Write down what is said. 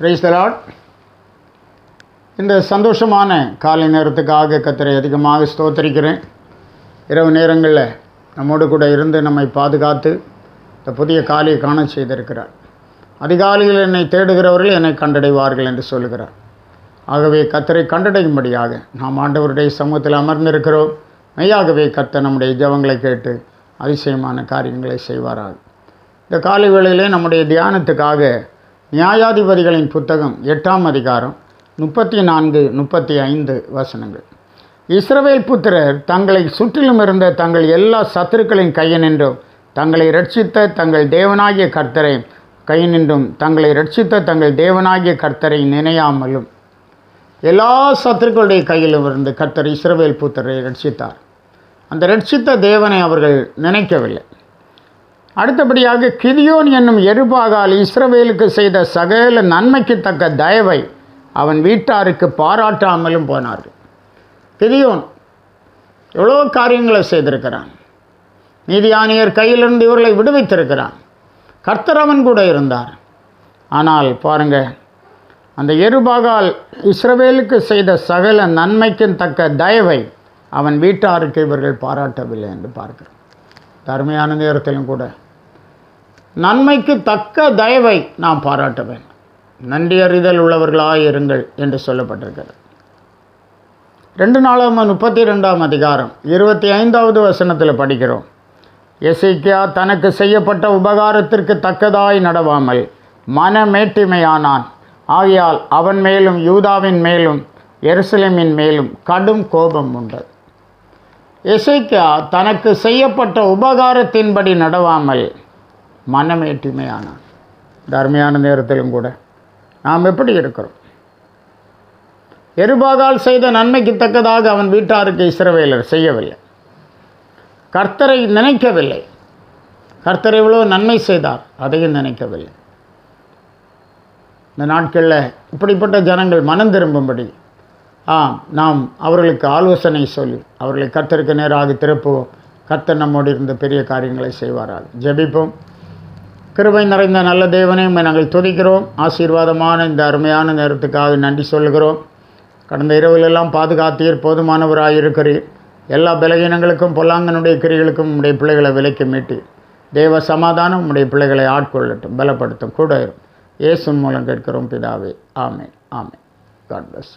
Praise the Lord இந்த சந்தோஷமான காலை நேரத்துக்காக கத்தரை அதிகமாக ஸ்தோத்தரிக்கிறேன். இரவு நேரங்களில் நம்மோடு கூட இருந்து நம்மை பாதுகாத்து இந்த புதிய காலையை காண செய்திருக்கிறார். அதிகாலையில் என்னை தேடுகிறவர்கள் என்னை கண்டடைவார்கள் என்று சொல்லுகிறார். ஆகவே கத்தரை கண்டடையும்படியாக நாம் ஆண்டவருடைய சமூகத்தில் அமர்ந்திருக்கிறோம். மெய்யாகவே கத்த நம்முடைய ஜெபங்களை கேட்டு அதிசயமான காரியங்களை செய்வாராக. இந்த காலை வேளையிலே நம்முடைய தியானத்துக்காக நியாயாதிபதிகளின் புத்தகம் எட்டாம் அதிகாரம் முப்பத்தி நான்கு முப்பத்தி ஐந்து வசனங்கள். இஸ்ரவேல் புத்திரர் தங்களை சுற்றிலும் இருந்த தங்கள் எல்லா சத்துருக்களின் கையினின்றும் தங்களை ரட்சித்த தங்கள் தேவனாகிய கர்த்தரை கையினின்றும் தங்களை ரட்சித்த தங்கள் தேவனாகிய கர்த்தரை நினையாமலும். எல்லா சத்துருக்களுடைய கையிலும் இருந்து கர்த்தர் இஸ்ரவேல் புத்திரரை ரட்சித்தார் அந்த ரட்சித்த தேவனை அவர்கள் நினைக்கவில்லை. அடுத்தபடியாக கிதியோன் என்னும் எருபாகால் இஸ்ரவேலுக்கு செய்த சகல நன்மைக்கு தக்க தயவை அவன் வீட்டாருக்கு பாராட்டாமலும் போனார் கிதியோன் எவ்வளோ காரியங்களை செய்திருக்கிறான். நீதியானியர் கையிலிருந்து இவர்களை விடுவித்திருக்கிறான். கர்த்தரவன் கூட இருந்தார். ஆனால் பாருங்க அந்த எருபாகால் இஸ்ரவேலுக்கு செய்த சகல நன்மைக்கும் தக்க தயவை அவன் வீட்டாருக்கு இவர்கள் பாராட்டவில்லை என்று பார்க்கிறோம். அருமையான நேரத்திலும் கூட நன்மைக்கு தக்க தயவை நாம் பாராட்ட வேண்டும். நன்றி அறிதல் உள்ளவர்களாக இருங்கள் என்று சொல்லப்பட்டிருக்கிறது. ரெண்டு நாளாம் முப்பத்தி ரெண்டாம் அதிகாரம் இருபத்தி ஐந்தாவது வசனத்தில் படிக்கிறோம். எசைக்கியா தனக்கு செய்யப்பட்ட உபகாரத்திற்கு தக்கதாய் நடவாமல் மனமேட்டிமையானான். ஆகையால் அவன் மேலும் யூதாவின் மேலும் எருசலேமின் மேலும் கடும் கோபம் உண்டது. எசைக்கியா தனக்கு செய்யப்பட்ட உபகாரத்தின்படி நடவாமல் மனமேட்டிமையானான் தர்மையான நேரத்திலும் கூட நாம் எப்படி இருக்கிறோம்? எருபாகால் செய்த நன்மைக்கு தக்கதாக அவன் வீட்டாருக்கு இஸ்ரவேலர் செய்யவில்லை. கர்த்தரை நினைக்கவில்லை. கர்த்தர் எவ்வளோ நன்மை செய்தார் அதையும் நினைக்கவில்லை. இந்த நாட்களில் இப்படிப்பட்ட ஜனங்கள் மனம் திரும்பும்படி ஆம் நாம் அவர்களுக்கு ஆலோசனை சொல்லி அவர்களை கர்த்தருக்கு நேராக திருப்புவோம். கர்த்தர் நம்மோடு இருந்த பெரிய காரியங்களை செய்வாராக. ஜெபிப்போம். கிருபை நிறைந்த நல்ல தேவனை நாங்கள் துதிக்கிறோம். ஆசீர்வாதமான இந்த அருமையான நேரத்துக்காக நன்றி சொல்கிறோம் கடந்த இரவிலெல்லாம் பாதுகாத்தீர் போதுமானவராக இருக்கிறீர் எல்லா பலகீனங்களுக்கும் பொல்லாங்கனுடைய கிரிகளுக்கும் உடைய பிள்ளைகளை விலைக்கு மீட்டி தேவ சமாதானம் உடைய பிள்ளைகளை ஆட்கொள்ளட்டும் பலப்படுத்தும் கூட இயேசுன் மூலம் கேட்கிறோம் பிதாவே. ஆமே ஆமே காட் பிளஸ்